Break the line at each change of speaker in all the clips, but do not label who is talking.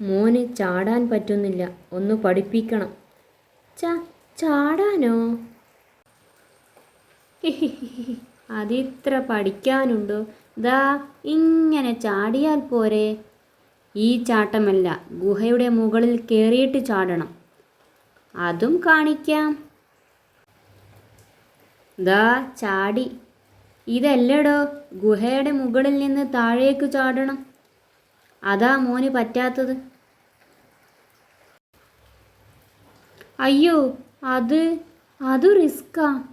മോന് ചാടാൻ പറ്റുന്നില്ല. ഒന്ന് പഠിപ്പിക്കണം. ചാ ചാടാനോ? അതിത്ര പഠിക്കാനുണ്ടോ? ദാ ഇങ്ങനെ ചാടിയാൽ പോരെ. ഈ ചാട്ടമല്ല ഗുഹയുടെ മുകളിൽ കയറിയിട്ട് ചാടണം. അതും കാണിക്കാം. ദാ ചാടി. ഇതല്ലടോ ഗുഹയുടെ മുകളിൽ നിന്ന് താഴേക്ക് ചാടണം. അതാ മോന് പറ്റാത്തത്. അയ്യോ അത് അത് റിസ്ക്കാ.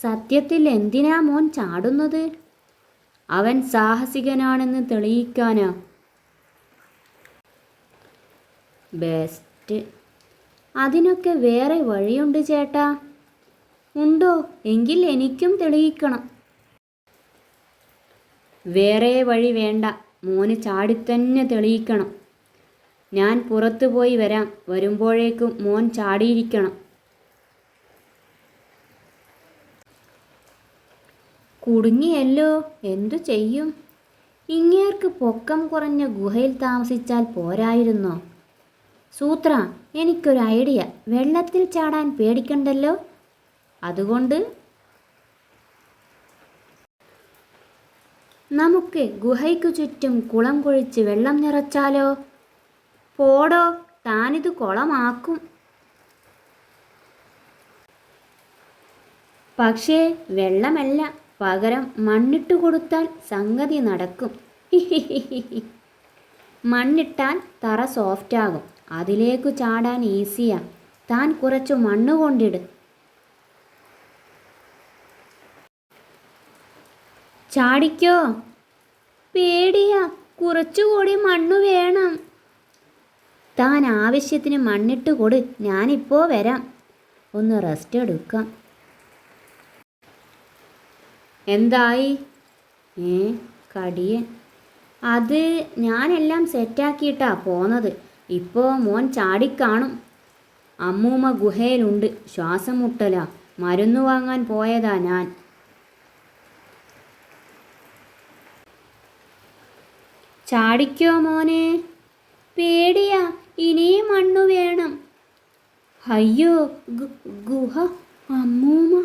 സത്യത്തിൽ എന്തിനാ മോൻ ചാടുന്നത്? അവൻ സാഹസികനാണെന്ന് തെളിയിക്കാനാ. ബെസ്റ്റ്. അതിനൊക്കെ വേറെ വഴിയുണ്ട് ചേട്ടാ. ഉണ്ടോ? എങ്കിൽ എനിക്കും തെളിയിക്കണം. വേറെ വഴി വേണ്ട. മോന് ചാടിത്തന്നെ തെളിയിക്കണം. ഞാൻ പുറത്തു പോയി വരാം. വരുമ്പോഴേക്കും മോൻ ചാടിയിരിക്കണം. കുടുങ്ങിയല്ലോ. എന്തു ചെയ്യും? ഇങ്ങേർക്ക് പൊക്കം കുറഞ്ഞ ഗുഹയിൽ താമസിച്ചാൽ പോരായിരുന്നോ? സൂത്ര എനിക്കൊരു ഐഡിയ. വെള്ളത്തിൽ ചാടാൻ പേടിക്കണ്ടല്ലോ? അതുകൊണ്ട് നമുക്ക് ഗുഹയ്ക്കു ചുറ്റും കുളം കുഴിച്ച് വെള്ളം നിറച്ചാലോ? പോടോ താനിത് കുളമാക്കും. പക്ഷേ വെള്ളമല്ല. പകരം മണ്ണിട്ട് കൊടുത്താൽ സംഗതി നടക്കും. മണ്ണിട്ടാൽ തറ സോഫ്റ്റാകും. അതിലേക്കു ചാടാൻ ഈസിയാ. താൻ കുറച്ചു മണ്ണ് കൊണ്ടിട് ചാടിക്കോ? പേടിയാ. കുറച്ചുകൂടി മണ്ണ് വേണം. താൻ ആവശ്യത്തിന് മണ്ണിട്ട് കൊട്. ഞാനിപ്പോ വരാം. ഒന്ന് റെസ്റ്റ് എടുക്കാം. എന്തായി? ഏ കടിയെ അത് ഞാനെല്ലാം സെറ്റാക്കിയിട്ടാ പോന്നത്. ഇപ്പോൾ മോൻ ചാടിക്കാണും. അമ്മൂമ്മ ഗുഹയിലുണ്ട്. ശ്വാസം മുട്ടല. മരുന്ന് വാങ്ങാൻ പോയതാ ഞാൻ. ചാടിക്കോ മോനെ? പേടിയാ ഇനിയും മണ്ണു വേണം. അയ്യോ ഗുഹ അമ്മൂമ്മ.